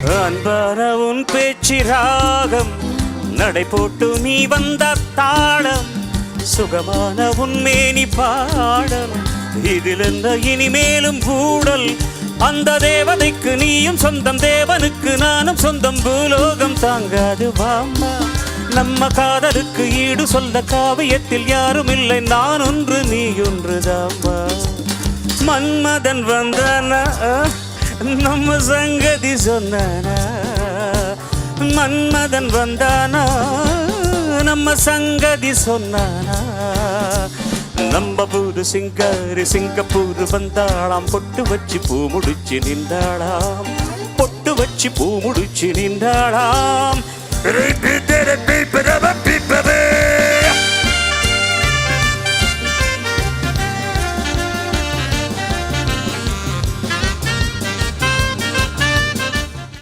அன்பான உன் பேச்சு ராகம் நடை போட்டு நீ வந்த தாளம் சுகமான உன்மேனி பாடல் இதில் என்ன இனிமேலும் கூடல் அந்த தேவதைக்கு நீயும் சொந்தம் தேவனுக்கு நானும் சொந்தம். பூலோகம் தாங்காது வாமா நம்ம காதலுக்கு ஈடு சொல்ல காவியத்தில் யாரும் இல்லை நான் ஒன்று நீ ஒன்று ஒன்றுதாம்மா மன்மதன் வந்தானா நம்ம சங்கதி சொன்னானா? மன்மதன் வந்தானா? நம்ம சங்கதி சொன்னானா? நம்ம புது சிங்காரி சிங்கப்பூர் வந்தாளாம். பொட்டு வச்சு பூ முடிச்சு நின்றாளாம். பொட்டு வச்சு பூ முடிச்சு நின்றாளாம்.